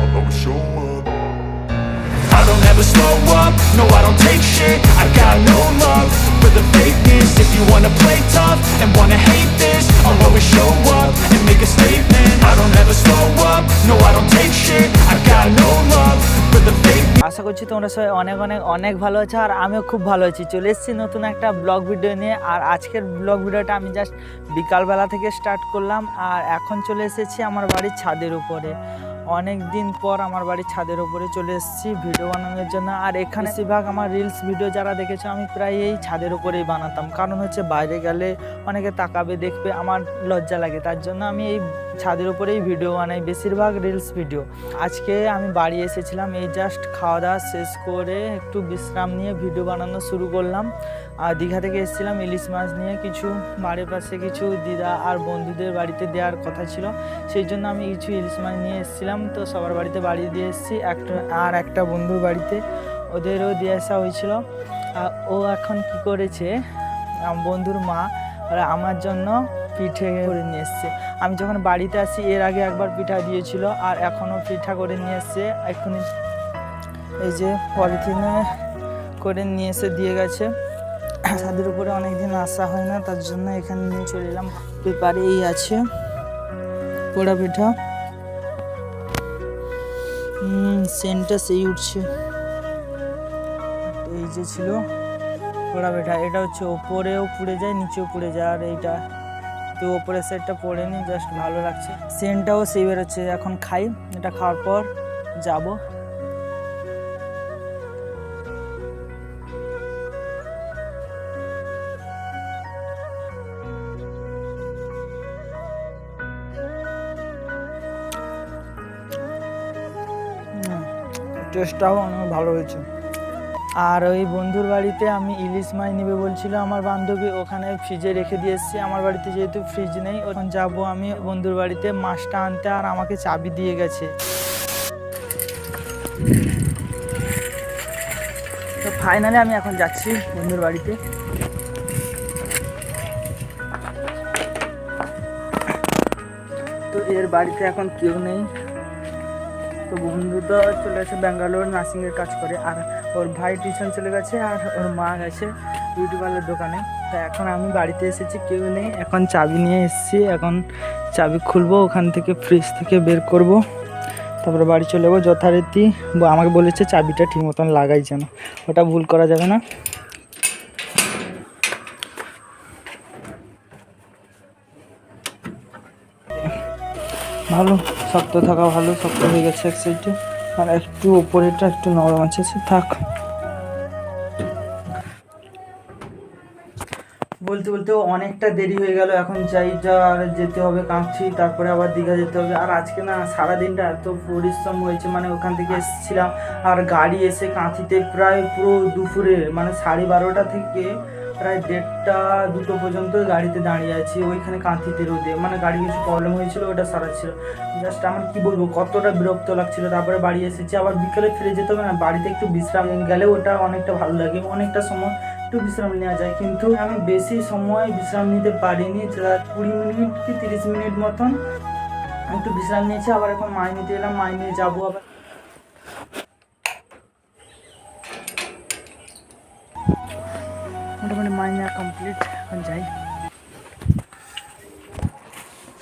I'll always show up I don't ever slow up, no I don't take shit I got no love for the fakeness If you wanna play tough and wanna hate this I'll always show up and make a statement I don't ever slow up, no I don't take shit I got no love for the fakeness আশা করছি তোমরা সবাই অনেক অনেক অনেক ভালো আছো আর আমিও খুব ভালো আছি চলে এসেছি নতুন একটা ব্লগ ভিডিও নিয়ে আর আজকের ব্লগ ভিডিওটা আমি জাস্ট বিকালবেলা থেকে স্টার্ট করলাম আর এখন চলে এসেছি আমার বাড়ির ছাদের উপরে অনেক দিন পর আমার বাড়ির ছাদের উপরে চলে এসেছি ভিডিও বানানোর জন্য। আর এখানে বেশিরভাগ আমার রিলস ভিডিও যারা দেখেছে, আমি প্রায় এই ছাদের উপরেই বানাতাম। কারণ হচ্ছে বাইরে গেলে অনেকে তাকাবে, দেখবে, আমার লজ্জা লাগে। তার জন্য আমি এই ছাদের উপরেই ভিডিও বানাই, বেশিরভাগ রিলস ভিডিও আজকে আমি বাড়ি এসেছিলাম, এই জাস্ট খাওয়া দাওয়া শেষ করে একটু বিশ্রাম নিয়ে ভিডিও বানানো শুরু করলাম। আর দীঘা থেকে এসেছিলাম, ইলিশ মাছ নিয়ে কিছু, বাড়ির পাশে কিছু দিদা আর বন্ধুদের বাড়িতে দেওয়ার কথা ছিল। সেই জন্য আমি কিছু ইলিশ মাছ নিয়ে এসেছিলাম, তো সবার বাড়িতে বাড়ি দিয়ে এসেছি। একটা, আর একটা বন্ধুর বাড়িতে ওদেরও দিয়ে আসা হয়েছিল। ও এখন কি করেছে বন্ধুর মা আমার জন্য পিঠে করে নিয়ে এসছে। আমি যখন বাড়িতে আসি, এর আগে একবার পিঠা দিয়েছিল আর এখনও পিঠা করে নিয়ে এসছে। এখনই এই যে পলিথিনে করে নিয়ে এসে দিয়ে গেছে। ছাদের উপরে অনেকদিন আসা হয় না, তার জন্য এখানে নিয়ে চলে এলাম। পেপারে এই আছে পোড়া পিঠা। সেন্টটা সেই উঠছে। এই যে ছিল পোড়া পিঠা। এটা হচ্ছে ওপরেও পুড়ে যায়, নিচেও পুড়ে যায়। আর এইটা তো ওপরের সেটটা সাইডটা পড়েনি জাস্ট ভালো লাগছে। সেন্টটাও সেই বেরোচ্ছে। এখন খাই, এটা খাওয়ার পর যাব। টেস্টটাও অনেক ভালো হয়েছে। আর ওই বন্ধুর বাড়িতে আমি ইলিশ মাছ নেবে বলছিল, আমার বান্ধবী ওখানে ফ্রিজে রেখে দিয়ে আমার বাড়িতে যেহেতু ফ্রিজ নেই ওখানে যাব আমি বন্ধুর বাড়িতে মাছটা আনতে আর আমাকে চাবি দিয়ে গেছে। তো ফাইনালি আমি এখন যাচ্ছি বন্ধুর বাড়িতে। তো এর বাড়িতে এখন কেউ নেই। তো বন্ধু তো চলে গেছে ব্যাঙ্গালোর নার্সিংয়ের কাজ করে। আর ওর ভাই টিউশন চলে গেছে আর ওর মা গেছে বিউটি পার্লার দোকানে। তো এখন আমি বাড়িতে এসেছি, কেউ নেই। এখন চাবি নিয়ে এসেছি, এখন চাবি খুলবো, ওখান থেকে ফ্রিজ থেকে বের করব। তারপরে বাড়ি চলে যাব। যথারীতি আমাকে বলেছে চাবিটা ঠিক মতন লাগাই যেন। ওটা ভুল করা যাবে না। ভালো, শক্ত থাকা ভালো, শক্ত হয়ে গেছে এক সাইডে আর একটু উপরেটা একটু নরম আছে থাক। বলতে বলতে অনেকটা দেরি হয়ে গেল, এখন যাইটা আর যেতে হবে কাঁথি তারপরে আবার দীঘা যেতে হবে। আর আজকে না, সারাদিনটা এত পরিশ্রম হয়েছে মানে ওখান থেকে এসেছিলাম, আর গাড়ি এসে কাঁথিতে প্রায় পুরো দুপুরে মানে সাড়ে বারোটা থেকে প্রায় দেড়টা, দুটো পর্যন্ত গাড়িতে দাঁড়িয়ে আছি, ওইখানে কাঁথিতে রোদে। মানে গাড়ি কিছু প্রবলেম হয়েছিল, ওটা সারাচ্ছিল। জাস্ট আমার কি বলব, কতটা বিরক্ত লাগছিল। তারপরে বাড়ি এসেছি, আবার বিকেলে ফিরে যেতে হবে না। বাড়িতে একটু বিশ্রাম গেলে ওটা অনেকটা ভালো লাগে। অনেকটা সময় একটু বিশ্রাম নেওয়া যায়। কিন্তু আমি বেশি সময় বিশ্রাম নিতে পারিনি। কুড়ি মিনিট কি তিরিশ মিনিট মতন একটু বিশ্রাম নিয়েছি। আবার এখন মাই নিতে এলাম মাই নিয়ে যাব আবার মোটামুটি মাই নেওয়া কমপ্লিট এখন যাই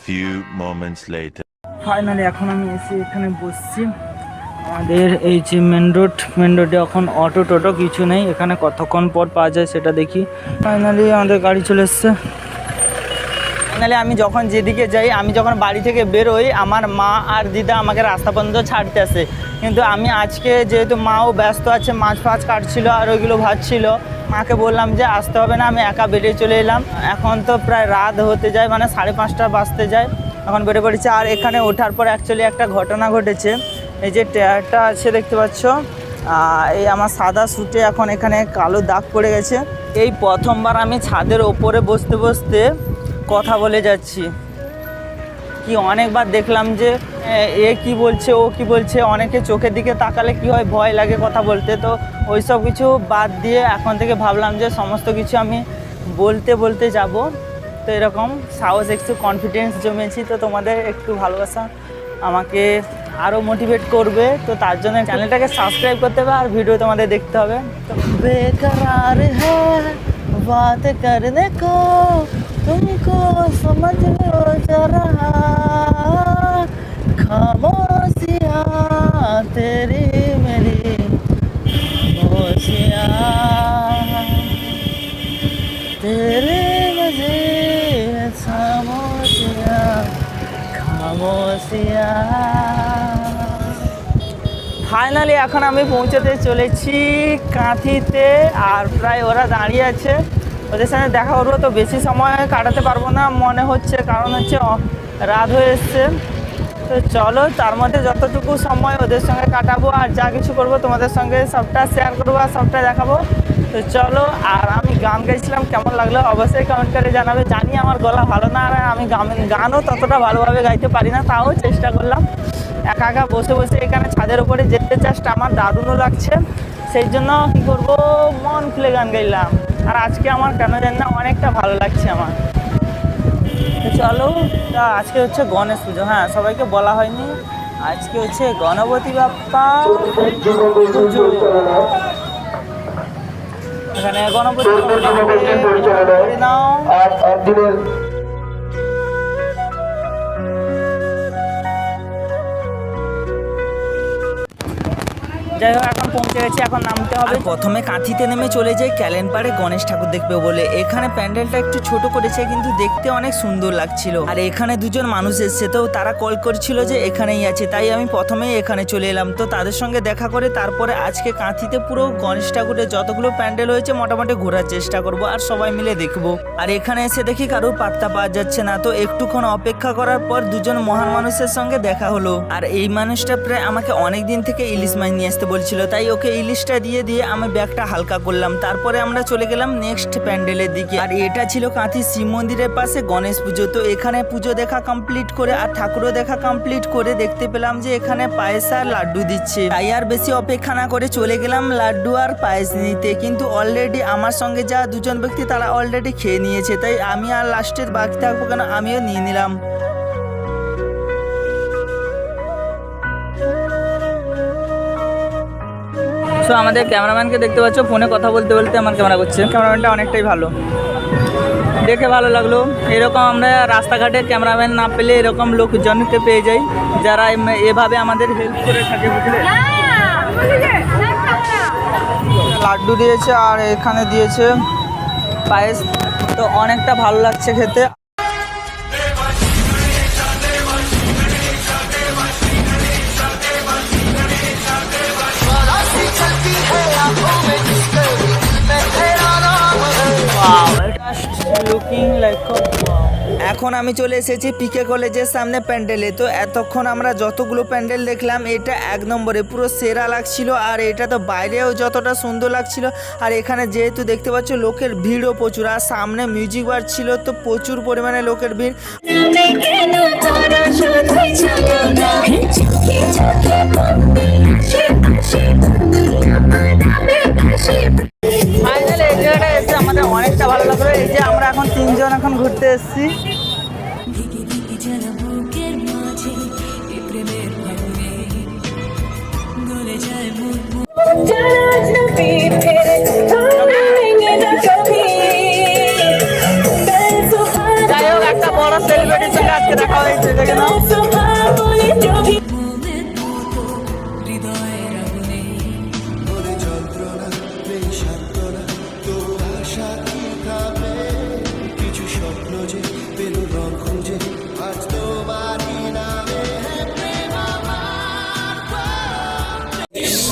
Few moments later. ফাইনালি এখন আমি এসে এখানে বসছি। আমাদের এই যে মেন রোড মেন রোডে এখন অটো টোটো কিছু নেই। এখানে কতক্ষণ পর পাওয়া যায় সেটা দেখি। ফাইনালি আমাদের গাড়ি চলে এসছে। ফাইনালি আমি যখন যেদিকে যাই আমি যখন বাড়ি থেকে বেরোই আমার মা আর দিদা আমাকে রাস্তা পর্যন্ত ছাড়তে আসে। কিন্তু আমি আজকে যেহেতু মাও ব্যস্ত আছে মাছ ফাছ কাটছিল আর ওইগুলো ভাজছিল মাকে বললাম যে আসতে হবে না, আমি একা বেরিয়ে চলে এলাম। এখন তো প্রায় রাত হতে যায় মানে সাড়ে পাঁচটা বাজতে যায়। এখন বেরিয়ে পড়েছে আর এখানে ওঠার পর অ্যাকচুয়ালি একটা ঘটনা ঘটেছে। এই যে টায়ারটা আছে দেখতে পাচ্ছ এই আমার সাদা স্যুটে এখন এখানে কালো দাগ পড়ে গেছে। এই প্রথমবার আমি ছাদের ওপরে বসতে বসতে কথা বলে যাচ্ছি। কি অনেকবার দেখলাম যে, এ কি বলছে, ও কি বলছে, অনেকে চোখের দিকে তাকালে কি হয়, ভয় লাগে কথা বলতে। তো ওই সব কিছু বাদ দিয়ে এখন থেকে ভাবলাম যে সমস্ত কিছু আমি বলতে বলতে যাব। তো এরকম সাহস, একটু কনফিডেন্স জমেছি। তো তোমাদের একটু ভালোবাসা আমাকে আরও মোটিভেট করবে। তো তার জন্য চ্যানেলটাকে সাবস্ক্রাইব করতে হবে আর ভিডিও তোমাদের দেখতে হবে। তো বেকার হ্যাঁ, तुमको समझ लो जरा खामोशियाँ तेरी मेरी खामोशियाँ तेरे मजे खामोशियाँ খামোশিয়া ফাইনালি এখন আমি পৌঁছতে চলেছি কাঁথিতে আর প্রায় ওরা দাঁড়িয়ে আছে ওদের সঙ্গে দেখা করব তো বেশি সময় কাটাতে পারব না, মনে হচ্ছে, কারণ হচ্ছে রাত হয়ে এসছে। তো চলো, তার মধ্যে যতটুকু সময় ওদের সঙ্গে কাটাবো আর যা কিছু করব, তোমাদের সঙ্গে সবটা শেয়ার করব আর সবটা দেখাবো। তো চলো, আর আমি গান গাইছিলাম, কেমন লাগল অবশ্যই কমেন্ট করে জানাবে। জানি আমার গলা ভালো না, আর আমি গান, গানও ততটা ভালোভাবে গাইতে পারি না, তাও চেষ্টা করলাম। একা একা বসে বসে এখানে ছাদের উপরে যেতে চাষটা আমার দারুণও লাগছে। সেই জন্য কী করব, মন খুলে গান গাইলাম। আর আজকে আমার কেন জানি না অনেকটা ভালো লাগছে আমার। চলো তা আজকে হচ্ছে গণেশ পুজো। হ্যাঁ সবাইকে বলা হয়নি। আজকে হচ্ছে গণপতি বাপ্পা পুজো। এখানে গণপতি নাও। যাই হোক এখন পৌঁছে গেছি, এখন নামতে হবে। প্রথমে কাঁথিতে নেমে চলে যাই ক্যালেন্ডপাড়ে গণেশ ঠাকুর দেখবে বলে। এখানে প্যান্ডেলটা একটু ছোট করেছে, কিন্তু দেখতে অনেক সুন্দর লাগছিল। আর এখানে দুজন মানুষ এসছে, তো তারা কল করছিল যে এখানেই আছে, তাই আমি প্রথমেই এখানে চলে এলাম। তো তাদের সঙ্গে দেখা করে তারপরে আজকে কাঁথিতে পুরো গণেশ ঠাকুরের যতগুলো প্যান্ডেল হয়েছে, মোটামুটি ঘোরার চেষ্টা করব, আর সবাই মিলে দেখব। আর এখানে এসে দেখি কারোর পাত্তা পাওয়া যাচ্ছে না, তো একটুক্ষণ অপেক্ষা করার পর দুজন মহান মানুষের সঙ্গে দেখা হলো। আর এই মানুষটা প্রায় আমাকে অনেক দিন থেকে ইলিশ মাছ নিয়ে আসতে বলছিল, তাই ওকে ইলিশটা দিয়ে দিয়ে আমি ব্যাগটা হালকা করলাম। তারপরে আমরা চলে গেলাম নেক্সট প্যান্ডেলের দিকে। আর এটা ছিল কাঁথি শিব মন্দিরের পাশে গণেশ পুজো। তো এখানে পুজো দেখা কমপ্লিট করে আর ঠাকুরও দেখা কমপ্লিট করে দেখতে পেলাম যে এখানে পায়েস আর লাড্ডু দিচ্ছে। তাই আর বেশি অপেক্ষা না করে চলে গেলাম লাড্ডু আর পায়েস নিতে। কিন্তু অলরেডি আমার সঙ্গে যা দুজন ব্যক্তি তারা অলরেডি খেয়ে নিয়েছে। তাই আমি আর লাস্টের বাকি থাকব কেন? আমিও নিয়ে নিলাম। সো আমাদের ক্যামেরাম্যানকে দেখতে পাচ্ছ ফোনে কথা বলতে বলতে আমার ক্যামেরা করছে। ক্যামেরাম্যানটা অনেকটাই ভালো। দেখে ভালো লাগল। এরকম আমরা রাস্তাঘাটে ক্যামেরাম্যান না পেলে এরকম লোকজনকে পেয়ে যাই যারা এভাবে আমাদের হেল্প করে থাকে বুঝলে? লাড্ডু দিয়েছে আর এখানে দিয়েছে পায়েস। তো অনেকটা ভালো লাগছে খেতে। এখন আমি চলে এসেছি পিকে কলেজের সামনে প্যান্ডেলে। তো এতক্ষণ আমরা যতগুলো প্যান্ডেল দেখলাম, এটা এক নম্বরে পুরো সেরা লাগছিল, আর এটা তো বাইরেও যতটা সুন্দর লাগছিল। আর এখানে যেহেতু দেখতে পাচ্ছ, লোকের ভিড়ও প্রচুর, আর সামনে মিউজিক বার ছিল, তো প্রচুর পরিমাণে লোকের ভিড়। হোক একটা বড় সেলিব্রিটির সঙ্গে আজকে দেখা হয়েছে দেখে নাও।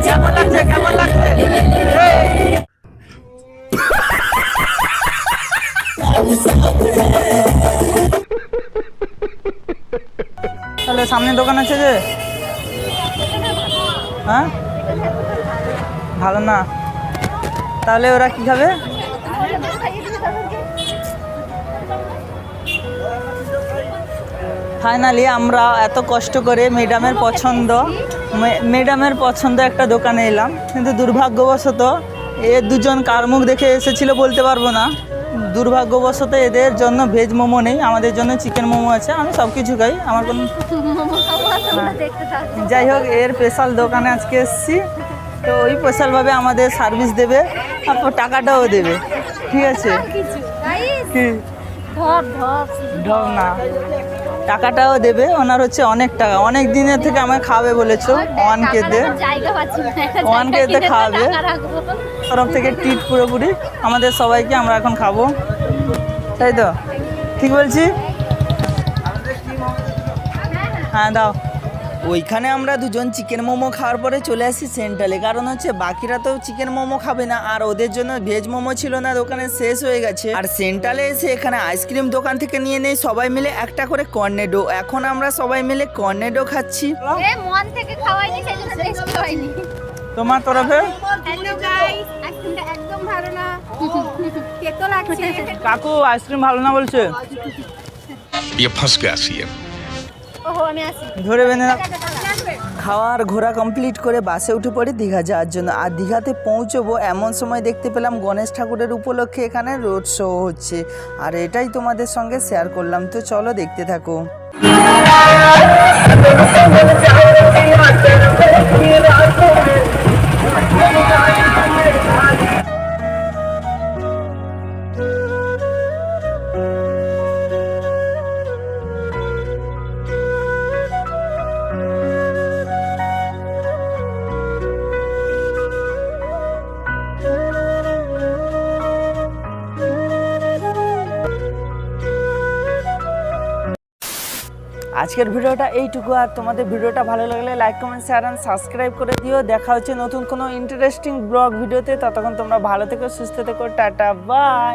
তাহলে সামনে দোকান আছে যে? হ্যাঁ? ভালো না। তাহলে ওরা কি খাবে? ফাইনালি আমরা এত কষ্ট করে ম্যাডামের পছন্দ। ম্যাডামের পছন্দ একটা দোকানে এলাম কিন্তু দুর্ভাগ্যবশত এ দুজন কার মুখ দেখে এসেছিল বলতে পারব না। দুর্ভাগ্যবশত এদের জন্য ভেজ মোমো নেই আমাদের জন্য চিকেন মোমো আছে আমি সব কিছু খাই আমার কোনো যাই হোক এর স্পেশাল দোকানে আজকে এসেছি তো ওই স্পেশালভাবে আমাদের সার্ভিস দেবে তারপর টাকাটাও দেবে ঠিক আছে? কি? না। টাকাটাও দেবে। ওনার হচ্ছে অনেক টাকা। অনেক দিনের থেকে আমায় খাবে বলেছ ওয়ান কে দে ওয়ান কে দে একটা One জায়গা K তে কিনে তো খাওয়াবে। তরফ থেকে টিট পুরোপুরি। আমাদের সবাইকে আমরা এখন খাব। তাই তো? ঠিক বলছি? হ্যাঁ দাও। ওইখানে আমরা দুজন চিকেন মোমো খাওয়ার পরে চলে আসি সেন্ট্রালে কারণ হচ্ছে বাকিরা তো চিকেন মোমো খাবে না আর ওদের জন্য ভেজ মোমো ছিল না দোকানে শেষ হয়ে গেছে আর সেন্ট্রালে এসে এখানে আইসক্রিম দোকান থেকে নিয়ে নেই সবাই মিলে একটা করে কর্নেডো এখন আমরা সবাই মিলে কর্নেডো খাচ্ছি এ মন থেকে খাওয়াইনি সেই জন্য টেস্ট খাওয়াইনি তোমার তরফে হ্যালো গাইস আইসক্রিমটা একদম ভালো না কেতো লাগছে কাকু আইসক্রিম ভালো না বলছে ये फंस गया सीएम ওহো আমি আসি। ধরে বেঁধে না খাওয়ার ঘোরা কমপ্লিট করে বাসে উঠে পড়ে দীঘা যাওয়ার জন্য। আর দীঘাতে পৌঁছবো এমন সময় দেখতে পেলাম গণেশ ঠাকুরের উপলক্ষে এখানে রোড শো হচ্ছে। আর এটাই তোমাদের সঙ্গে শেয়ার করলাম। তো চলো দেখতে থাকো। আজকের ভিডিওটা এইটুকু, আর তোমাদের ভিডিওটা ভালো লাগলে like comment share and subscribe করে দিও। দেখা হচ্ছে নতুন কোনো ইন্টারেস্টিং ব্লগ ভিডিওতে। ততক্ষণ তোমরা ভালো থেকো, সুস্থ থেকো, টাটা বাই